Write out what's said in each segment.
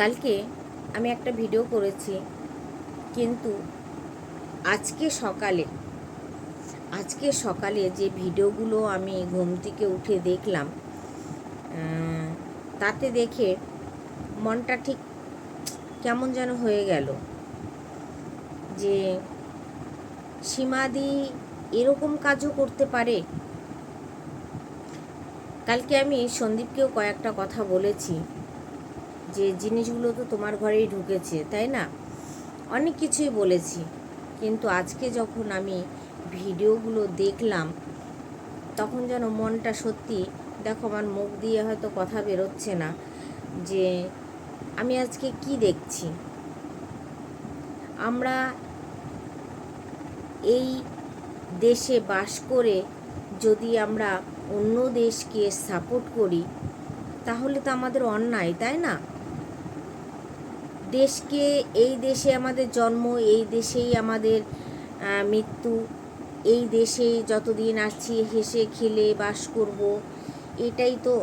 কালকে আমি একটা ভিডিও করেছি, কিন্তু আজকে সকালে আজকে সকালে যে ভিডিওগুলো আমি ঘুম থেকে উঠে দেখলাম তাতে দেখে মনটা ঠিক কেমন যেন হয়ে গেল যে সীমাদি এরকম কাজও করতে পারে। কালকে আমি সন্দীপকেও কয়েকটা কথা বলেছি যে জিনিসগুলো তো তোমার ঘরেই ঢুকেছে, তাই না? অনেক কিছুই বলেছি, কিন্তু আজকে যখন আমি ভিডিওগুলো দেখলাম, তখন যেন মনটা সত্যি, দেখো আমার মুখ দিয়ে হয়তো কথা বেরোচ্ছে না, যে আমি আজকে কি দেখছি? আমরা এই দেশে বাস করে যদি আমরা অন্য দেশকে সাপোর্ট করি, তাহলে তো আমাদের অন্যায়, তাই না? দেশকে, এই দেশে আমাদের জন্ম, এই দেশেই আমাদের মৃত্যু, এই দেশেই যতদিন আসছি হেসে খেলে বাস করব। এটাই তো।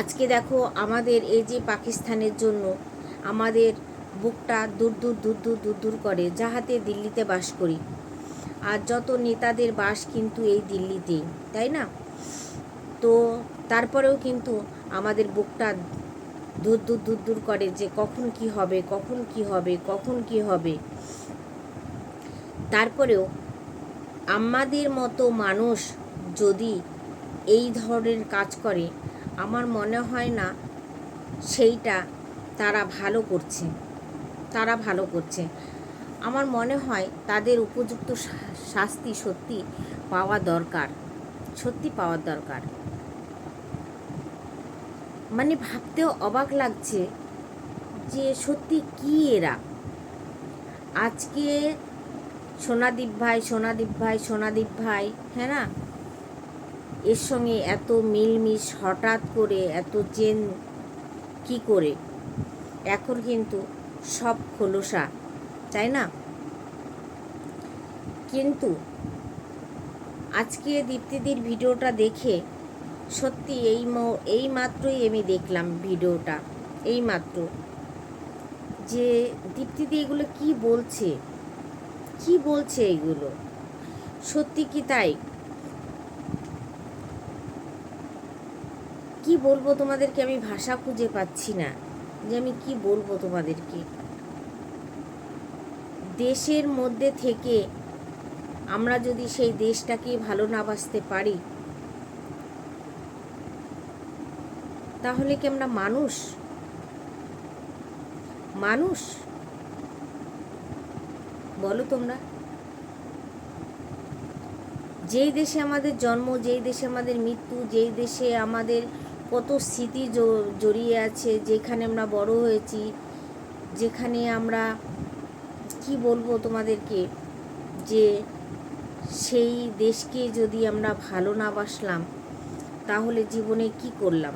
আজকে দেখো আমাদের এই যে পাকিস্তানের জন্য আমাদের বুকটা দূর দূর দূর দূর দূর দূর করে, যাহাতে দিল্লিতে বাস করি। আর যত নেতাদের বাস কিন্তু এই দিল্লিতেই, তাই না? তো তারপরেও কিন্তু আমাদের বুকটা দূর দূর দূর দূর করে যে কখন কি হবে, কখন কি হবে, কখন কি হবে। তারপরেও আমাদের মতো মানুষ যদি এই ধরনের কাজ করে, আমার মনে হয় না সেইটা তারা ভালো করছে। তারা ভালো করছে। আমার মনে হয় তাদের উপযুক্ত শাস্তি সত্যি পাওয়া দরকার। সত্যি পাওয়ার দরকার। মানে ভাবতেও অবাক লাগছে যে সত্যি কি এরা? আজকে সোনাদীপ ভাই সোনাদীপ ভাই সোনাদীপ ভাই হ্যাঁ না? এর সঙ্গে এত মিলমিশ হঠাৎ করে, এত চেন কি করে? এখন কিন্তু সব খোলসা, তাই না? কিন্তু আজকে দীপ্তিদির ভিডিওটা দেখে সত্যি এই এই মাত্রই আমি দেখলাম ভিডিওটা, এই মাত্র। যে দীপ্তিদি এগুলো কি বলছে? কি বলছে এগুলো? সত্যি কি তাই? কি বলব তোমাদেরকে? আমি ভাষা খুঁজে পাচ্ছি না। যে আমি কি বলব তোমাদেরকে? দেশের মধ্যে থেকে আমরা যদি সেই দেশটাকে ভালো না বাসতে পারি তাহলে কি আমরা মানুষ? মানুষ? বলো তোমরা। যেই দেশে আমাদের জন্ম, যেই দেশে আমাদের মৃত্যু, যেই দেশে আমাদের কত স্মৃতি জড়িয়ে আছে, যেখানে আমরা বড় হয়েছি, যেখানে আমরা, কি বলব তোমাদেরকে, যে সেই দেশকে যদি আমরা ভালো না বাসলাম, তাহলে জীবনে কি করলাম?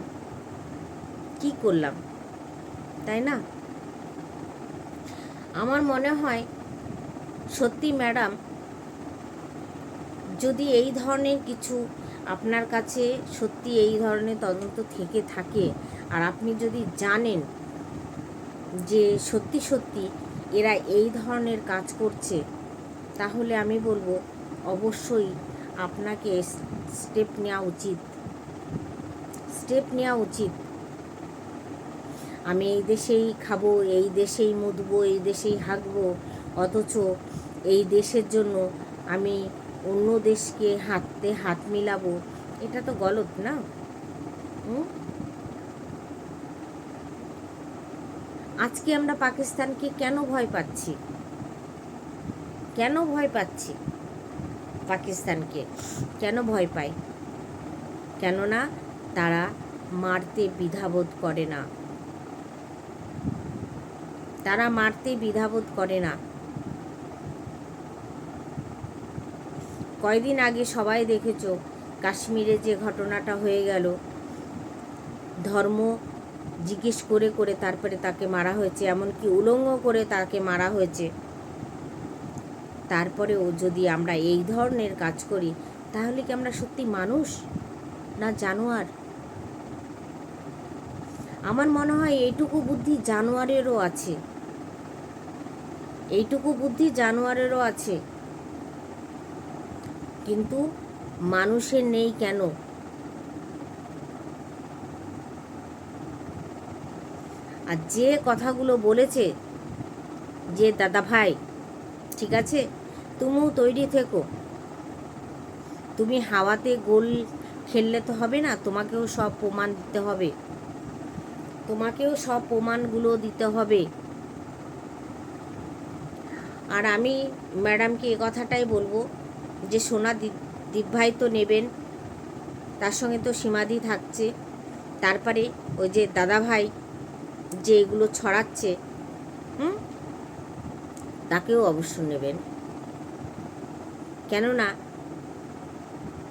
কি করলাম? তাই না? আমার মনে হয় সত্যি ম্যাডাম, যদি এই ধরনের কিছু আপনার কাছে সত্যি এই ধরনের তদন্ত থেকে থাকে আর আপনি যদি জানেন যে সত্যি সত্যি এরা এই ধরনের কাজ করছে, তাহলে আমি বলব অবশ্যই আপনাকে স্টেপ নেওয়া উচিত। স্টেপ নেওয়া উচিত। আমি এই দেশেই খাব, এই দেশেই মুদবো এই দেশেই হাঁকবো অথচ এই দেশের জন্য আমি অন্য দেশকে হাতে হাত মিলাবো, এটা তো গলত না? আজকে আমরা পাকিস্তানকে কেন ভয় পাচ্ছি? কেন ভয় পাচ্ছি পাকিস্তানকে? কেন ভয় পাই কেননা তারা মারতে দ্বিধাবোধ করে না। তারা মারতে দ্বিধাবোধ করে না। কয়দিন আগে সবাই দেখেছ কাশ্মীরে যে ঘটনাটা হয়ে গেল। ধর্ম জিজ্ঞেস করে করে তারপরে তাকে মারা হয়েছে, এমনকি উলঙ্গ করে তাকে মারা হয়েছে। তারপরেও যদি আমরা এই ধরনের কাজ করি, তাহলে কি আমরা সত্যি মানুষ না জানোয়ার? আমার মনে হয় এইটুকু বুদ্ধি জানোয়ারেরও আছে। এইটুকু বুদ্ধি জানোয়ারেরও আছে। কিন্তু মানুষের নেই কেন? আর যে কথাগুলো বলেছে যে, দাদা ভাই, ঠিক আছে? তুমিও তৈরি থেকো। তুমি হাওয়াতে গোল খেললে তো হবে না, তোমাকেও সব প্রমাণ দিতে হবে। তোমাকেও সব প্রমাণগুলো দিতে হবে। আর আমি ম্যাডামকে এ কথাটাই বলব যে সোনা দীপ- দীপ ভাই তো নেবেন, তার সঙ্গে তো সীমাদি থাকছে। তারপরে ওই যে দাদা ভাই যে এগুলো ছড়াচ্ছে, হুম? তাকেও অবশ্য নেবেন। কেননা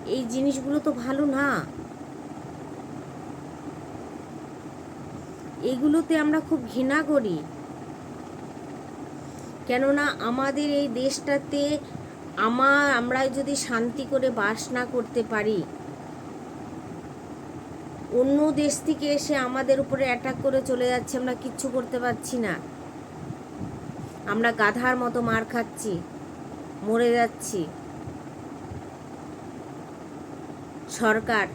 এই জিনিসগুলো তো ভালো না। এগুলোতে আমরা খুব ঘৃণা করি। কেননা আমাদের এই দেশটাতে আমার আমরা যদি শান্তি করে বাস না করতে পারি, অন্য দেশ থেকে এসে আমাদের উপরে অ্যাটাক করে চলে যাচ্ছে, আমরা কিচ্ছু করতে পারছি না। আমরা গাধার মতো মার খাচ্ছি, মরে যাচ্ছি। সরকার,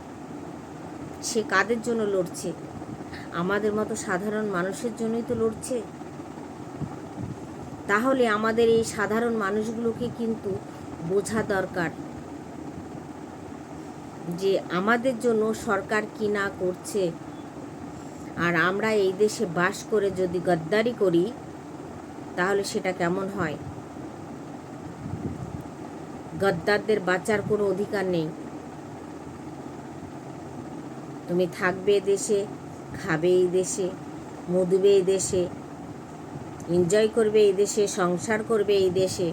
সে কাদের জন্য লড়ছে? আমাদের মতো সাধারণ মানুষের জন্যই তো লড়ছে। তাহলে আমাদের এই সাধারণ মানুষগুলোকে কিন্তু বোঝা দরকার যে আমাদের জন্য সরকার কি না করছে। আর আমরা এই দেশে বাস করে যদি গদ্দারি করি, তাহলে সেটা কেমন হয়? গদ্দারদের বাঁচার কোনো অধিকার নেই। তুমি থাকবে দেশে, খাবে এই দেশে মধুবে এই দেশে এনজয় করবে এই দেশে, সংসার করবে এই দেশে।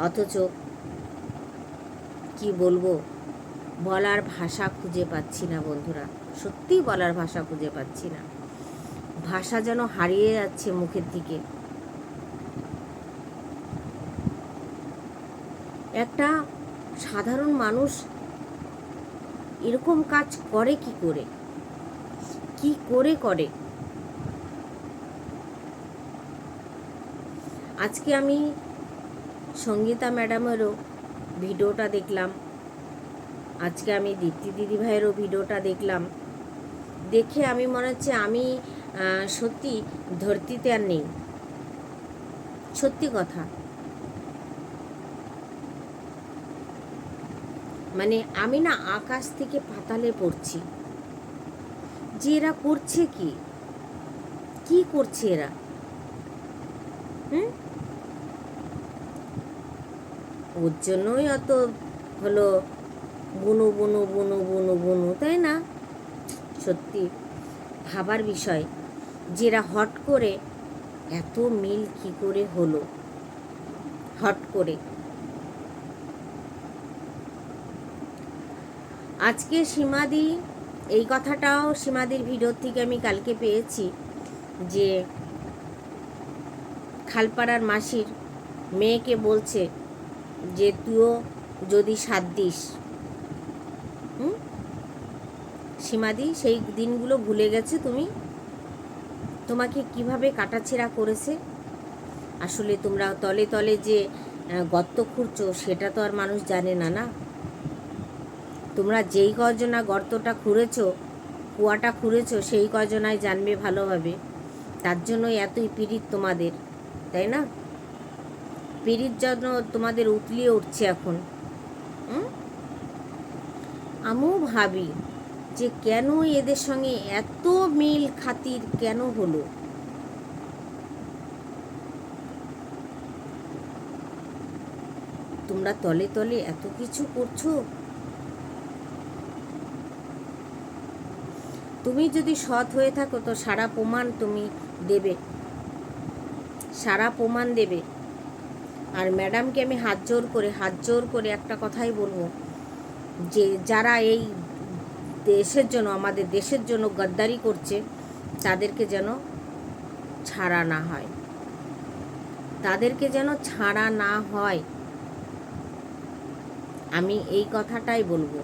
অথচ কি বলব? বলার ভাষা খুঁজে পাচ্ছি না বন্ধুরা। সত্যিই বলার ভাষা খুঁজে পাচ্ছি না। ভাষা যেন হারিয়ে যাচ্ছে মুখের দিকে। একটা সাধারণ মানুষ এরকম কাজ করে কি করে? কি করে করে? আজকে আমি সঙ্গীতা ম্যাডামেরও ভিডিওটা দেখলাম। আজকে আমি দীপ্তি দিদি ভাইয়েরও ভিডিওটা দেখলাম। দেখে আমি মনে হচ্ছে আমি সত্যি ধরতিতে আর নেই। সত্যি কথা। মানে আমি না আকাশ থেকে পাতালে পড়ছি। যে এরা করছে কি? কি করছে এরা? হুম? ওর জন্যই অত হলো বুনু বুনু বুনু বুনু বুনু, তাই না? সত্যি, ভাবার বিষয়। যেরা হট করে, এত মিল কি করে হলো? হট করে। আজকে সীমাদি, এই কথাটাও সীমাদির ভিডিওর থেকে আমি কালকে পেয়েছি যে, খালপাড়ার মাসির মেয়েকে বলছে যে তুইও যদি সাথ দিস। সীমাদি সেই দিনগুলো ভুলে গেছে তুমি? তোমাকে কীভাবে কাটাছেড়া করেছে? আসলে তোমরা তলে তলে যে গর্ত খুঁড়ছো, সেটা তো আর মানুষ জানে না না? তোমরা যেই কজনা গর্তটা খুঁড়েছ, কুয়াটা খুঁড়েছো, সেই কজনাই জানবে ভালোভাবে। তার জন্যই এতই পীড়িত তোমাদের, তাই না? পীড়িত জন্য তোমাদের উতলিয়ে উঠছে এখন? আমিও ভাবি যে কেন এদের সঙ্গে এত মিল খাতির কেন হলো? তোমরা তলে তলে এত কিছু করছ? তুমি যদি সৎ হয়ে থাকো তো সারা প্রমাণ তুমি দেবে। সারা প্রমাণ দেবে। আর ম্যাডামকে আমি হাত জোর করে, হাত জোর করে একটা কথাই বলব। যে যারা এই দেশের জন্য, আমাদের দেশের জন্য গদ্দারি করছে, তাদেরকে যেন ছাড়া না হয়। তাদেরকে যেন ছাড়া না হয়। আমি এই কথাটাই বলব।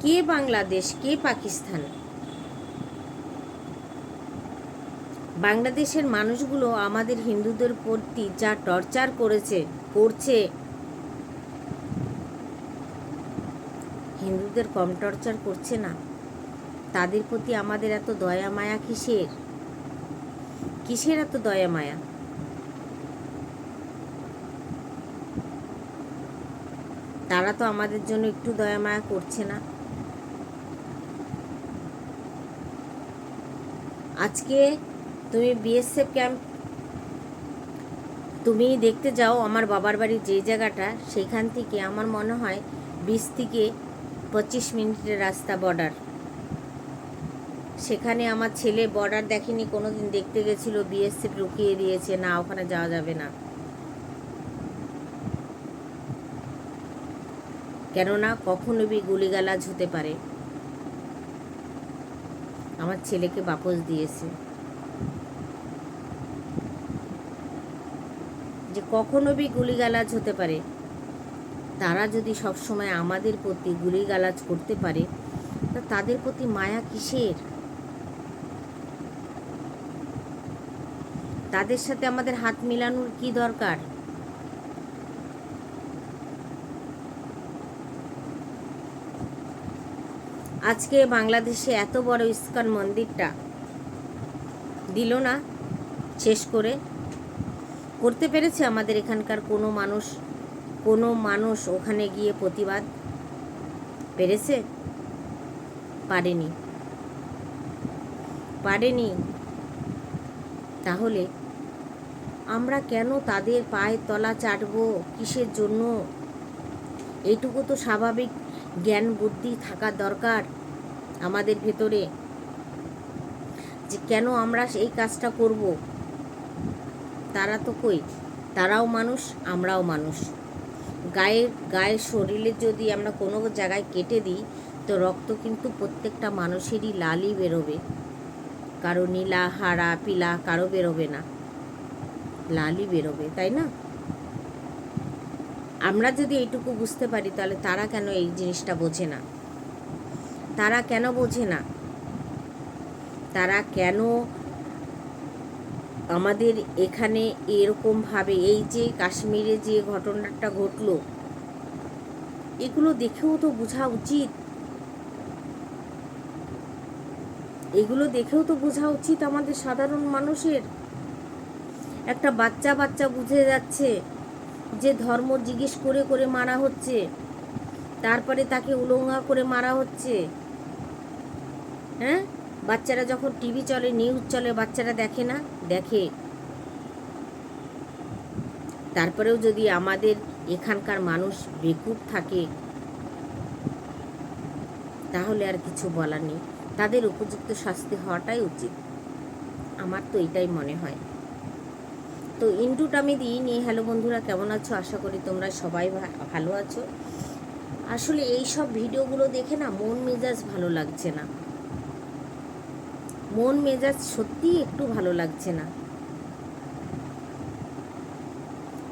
কে বাংলাদেশ, কে পাকিস্তান? বাংলাদেশের মানুষগুলো আমাদের হিন্দুদের প্রতি যা টর্চার করেছে, করছে, হিন্দুদের কম টর্চার করছে না। তাদের প্রতি আমাদের এত দয়া মায়া কিসের? কিসের এত দয়া মায়া? তারা তো আমাদের জন্য একটু দয়া মায়া করছে না। আজকে তুমি বিএসএফ ক্যাম্প তুমি দেখতে যাও আমার বাবার বাড়ির যে জায়গাটা সেখান থেকে আমার মনে হয় বিশ থেকে পঁচিশ মিনিটের রাস্তা বর্ডার সেখানে আমার ছেলে বর্ডার দেখেনি কোনো দিন দেখতে গেছিল বিএসএফ রুকিয়ে দিয়েছে, না, ওখানে যাওয়া যাবে না। কেননা কখনো বি গুলিগালাজ হতে পারে। আমার ছেলেকে বাপস দিয়েছে। যে কখনো বি গুলিগালাজ হতে পারে। তারা যদি সবসময় আমাদের প্রতি গুলিগালাজ করতে পারে, তা তাদের প্রতি মায়া কিসের? তাদের সাথে আমাদের হাত মিলানোর কি দরকার? আজকে বাংলাদেশে এত বড় ইস্কন মন্দিরটা দিল না, শেষ করে করতে পেরেছে আমাদের এখানকার কোনো মানুষ কোনো মানুষ ওখানে গিয়ে প্রতিবাদ পেরেছে? পারেনি। পারেনি। তাহলে আমরা কেন তাদের পায়ের তলা চাটব? কিসের জন্য? এইটুকু তো স্বাভাবিক জ্ঞান বুদ্ধি থাকা দরকার আমাদের ভেতরে। যে কেন আমরা এই কাজটা করব? তারা তো কই? তারাও মানুষ, আমরাও মানুষ। গায়ের গায়ের শরীরে যদি আমরা কোনো জায়গায় কেটে দিই, তো রক্ত কিন্তু প্রত্যেকটা মানুষেরই লালই বেরোবে। কারও নীলা, হারা, পিলা, কারও বেরোবে না। লালই বেরোবে, তাই না? আমরা যদি এইটুকু বুঝতে পারি, তাহলে তারা কেন এই জিনিসটা বোঝে না? তারা কেন বোঝে না? তারা কেন আমাদের এখানে এরকমভাবে এই যে কাশ্মীরে যে ঘটনাটা ঘটলো, এগুলো দেখেও তো বোঝা উচিত। এগুলো দেখেও তো বোঝা উচিত আমাদের সাধারণ মানুষের। একটা বাচ্চা বাচ্চা বুঝে যাচ্ছে যে ধর্ম জিজ্ঞেস করে করে মারা হচ্ছে, তারপরে তাকে উলঙ্গা করে মারা হচ্ছে। হ্যাঁ? বাচ্চারা যখন টিভি চলে নিউজ চলে, বাচ্চারা দেখে না, দেখে। তারপরেও যদি আমাদের এখানকার মানুষ বেকুব থাকে, তাহলে আর কিছু বলার নেই। তাদের উপযুক্ত শাস্তি হওয়াটাই উচিত। আমার তো এটাই মনে হয়। তো ইন্টুটা আমি দিইনি। হ্যালো বন্ধুরা, কেমন আছো? আশা করি তোমরা সবাই ভালো আছো। আসলে এই সব ভিডিওগুলো দেখে না মন মেজাজ ভালো লাগছে না। মন মেজাজ সত্যিই একটু ভালো লাগছে না।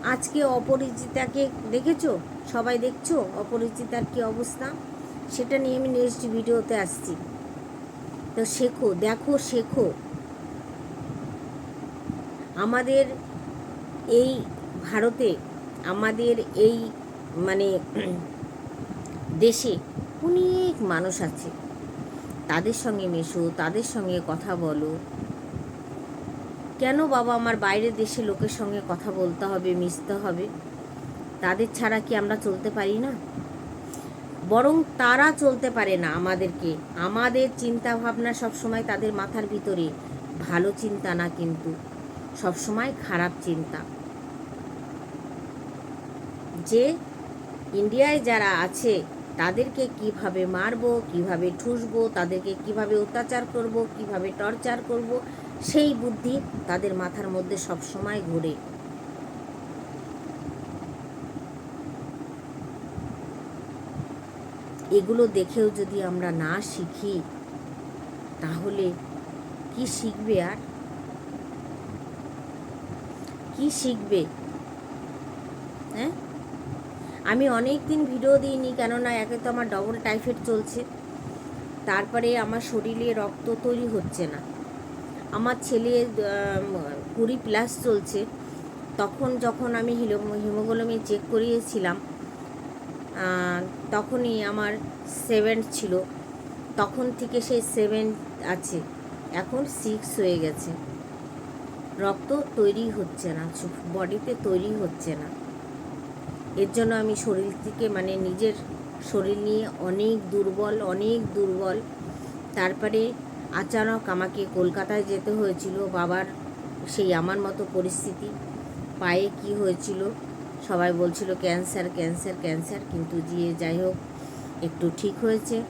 আজকে অপরিচিতাকে দেখেছ? সবাই দেখছ? অপরিচিতার কি অবস্থা? সেটা নিয়ে আমি নেক্সট ভিডিওতে আসছি। তো শেখো, দেখো, শেখো। আমাদের এই ভারতে, আমাদের এই মানে দেশে অনেক মানুষ আছে। তাদের সঙ্গে মেশো, তাদের সঙ্গে কথা বলো। কেন বাবা আমার বাইরের দেশে লোকের সঙ্গে কথা বলতে হবে, মিশতে হবে? তাদের ছাড়া কি আমরা চলতে পারি না? বরং তারা চলতে পারে না আমাদেরকে। আমাদের চিন্তা ভাবনা সবসময় তাদের মাথার ভিতরে। ভালো চিন্তা না কিন্তু, সবসময় খারাপ চিন্তা। যে ইন্ডিয়ায় যারা আছে তাদেরকে কীভাবে মারবো, কীভাবে ঠুসবো, তাদেরকে কীভাবে অত্যাচার করব, কীভাবে টর্চার করব, সেই বুদ্ধি তাদের মাথার মধ্যে সব সময় ঘুরে। এগুলো দেখেও যদি আমরা না শিখি, তাহলে কি শিখবে আর? কি শিখবে? হ্যাঁ? আমি অনেক দিন ভিডিও দিইনি, কেননা একে তো আমার ডবল টাইফয়েড চলছে। তারপরে আমার শরীরে রক্ত তৈরি হচ্ছে না। আমার ছেলে কুড়ি প্লাস চলছে। তখন যখন আমি হিলো, হিমোগ্লোবিন চেক করিয়েছিলাম তখনই আমার সেভেন ছিল। তখন থেকে সেই সেভেন আছে। এখন সিক্স হয়ে গেছে। রক্ত তৈরি হচ্ছে না, বডিতে তৈরি হচ্ছে না। এর জন্য আমি শরীর থেকে মানে নিজের শরীর নিয়ে অনেক দুর্বল অনেক দুর্বল। তারপরে আচানক আমাকে কলকাতায় যেতে হয়েছিল। বাবার সেই আমার মতো পরিস্থিতি। পায়ে কি হয়েছিল? সবাই বলছিল, ক্যান্সার ক্যান্সার ক্যান্সার। কিন্তু যে যাই হোক, একটু ঠিক হয়েছে।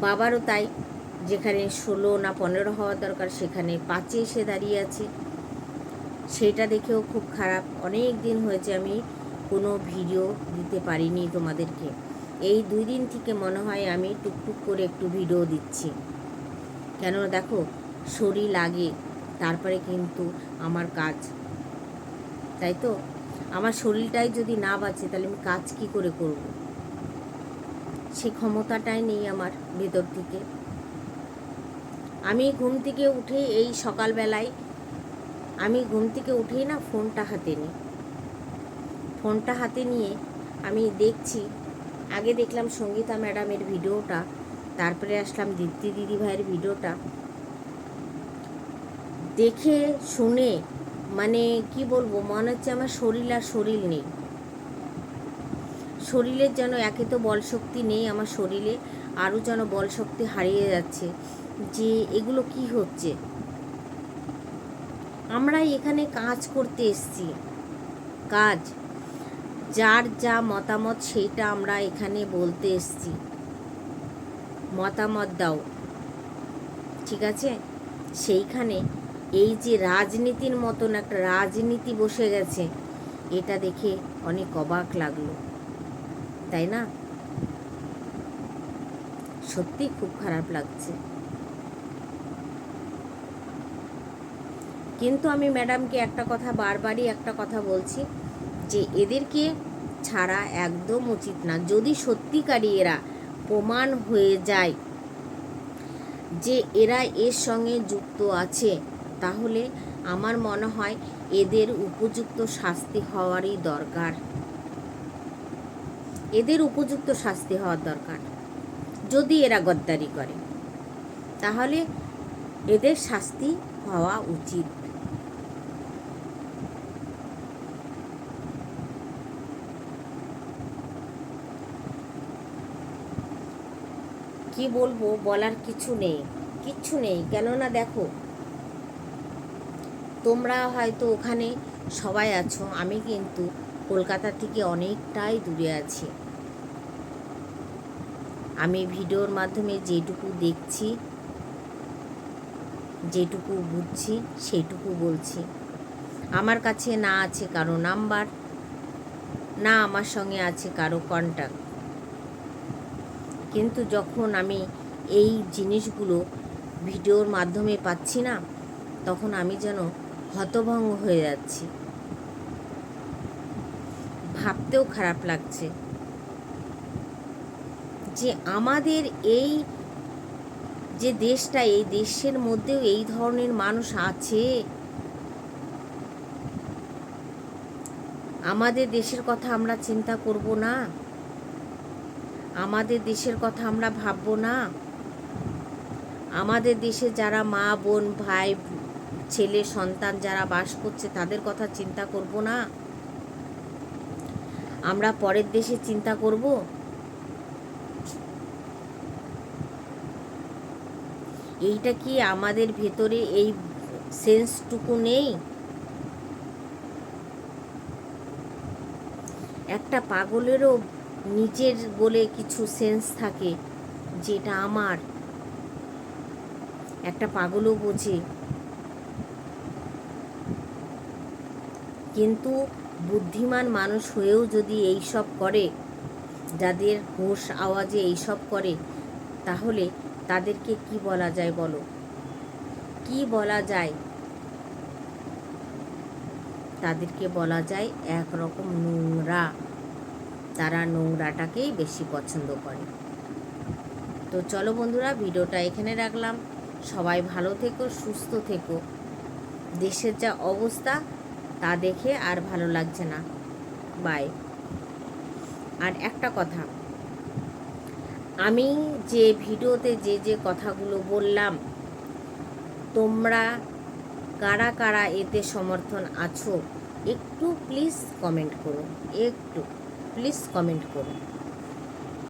বাবারও তাই। যেখানে ষোলো না পনেরো হওয়া দরকার, সেখানে পাঁচে এসে দাঁড়িয়ে আছে। সেটা দেখেও খুব খারাপ। অনেক দিন হয়েছে আমি কোনো ভিডিও দিতে পারিনি তোমাদেরকে। এই দুই দিন থেকে মনে হয় আমি টুকটুক করে একটু ভিডিও দিচ্ছি। কেন দেখো, শরীর লাগে, তারপরে কিন্তু আমার কাজ। তাই তো? আমার শরীরটাই যদি না বাঁচে, তাহলে আমি কাজ কি করে করব? সে ক্ষমতাটাই নেই আমার ভেতর থেকে। আমি ঘুম থেকে উঠে এই সকালবেলায় আমি ঘুম থেকে উঠেই না ফোনটা হাতে নিই। ফোনটা হাতে নিয়ে আমি দেখছি, আগে দেখলাম সঙ্গীতা ম্যাডামের ভিডিওটা, তারপরে আসলাম দীপ্তি দিদি ভাইয়ের ভিডিওটা। দেখে, শুনে মানে কি বলব, মনে হচ্ছে আমার শরীর আর শরীর নেই। শরীরের যেন একে তো বল শক্তি নেই আমার শরীরে, আরও যেন বল শক্তি হারিয়ে যাচ্ছে, যে এগুলো কি হচ্ছে? আমরা এখানে কাজ করতে এসছি। কাজ। যার যা মতামত সেইটা আমরা এখানে বলতে এসছি। মতামত দাও। ঠিক আছে? সেইখানে এই যে রাজনীতির মতন একটা রাজনীতি বসে গেছে, এটা দেখে অনেক অবাক লাগল। তাই না? সত্যি খুব খারাপ লাগছে। কিন্তু আমি ম্যাডামকে একটা কথা বারবারই একটা কথা বলছি যে এদেরকে ছাড়া একদম উচিত না। যদি সত্যিকারই এরা প্রমাণ হয়ে যায় যে এরা এর সঙ্গে যুক্ত আছে, তাহলে আমার মনে হয় এদের উপযুক্ত শাস্তি হওয়ারই দরকার। এদের উপযুক্ত শাস্তি হওয়ার দরকার। যদি এরা গদ্দারি করে, তাহলে এদের শাস্তি হওয়া উচিত। কি বলব বলার কিছু নেই, কিচ্ছু নেই। কেননা দেখো, তোমরা হয়তো ওখানে সবাই আছো, আমি কিন্তু কলকাতা থেকে অনেকটাই দূরে আছি। আমি ভিডিওর মাধ্যমে যেটুকু দেখছি, যেটুকু বুঝছি সেইটুকু বলছি। আমার কাছে না আছে কারও নাম্বার, না আমার সঙ্গে আছে কারও কন্ট্যাক্ট কিন্তু যখন আমি এই জিনিসগুলো ভিডিওর মাধ্যমে পাচ্ছি না, তখন আমি যেন হতভঙ্গ হয়ে যাচ্ছি। ভাবতেও খারাপ লাগছে যে আমাদের এই যে দেশটা, এই দেশের মধ্যেও এই ধরনের মানুষ আছে। আমাদের দেশের কথা আমরা চিন্তা করব না। আমাদের দেশের কথা আমরা ভাববো না। আমাদের দেশে যারা মা, বোন, ভাই, ছেলে, সন্তান যারা বাস করছে, তাদের কথা চিন্তা করব না। আমরা পরের দেশে চিন্তা করব। এইটা কি আমাদের ভেতরে এই সেন্সটুকু নেই? একটা পাগলেরও নিজের বলে কিছু সেন্স থাকে যেটা আমার। একটা পাগলও বোঝে। কিন্তু বুদ্ধিমান মানুষ হয়েও যদি এই সব করে, যাদের হোশ আওয়াজে এইসব করে, তাহলে তাদেরকে কি বলা যায় বলো? কি বলা যায়? তাদেরকে বলা যায় একরকম নোংরা। তারা নোংরাটাকেই বেশি পছন্দ করে। তো চলো বন্ধুরা, ভিডিওটা এখানে রাখলাম। সবাই ভালো থেকো, সুস্থ থেকো। দেশের যা অবস্থা, তা দেখে আর ভালো লাগছে না। বাই আর একটা কথা, আমি যে ভিডিওতে যে যে কথাগুলো বললাম, তোমরা কারা কারা এতে সমর্থন আছো, একটু প্লিজ কমেন্ট করো, একটু। প্লিজ কমেন্ট করো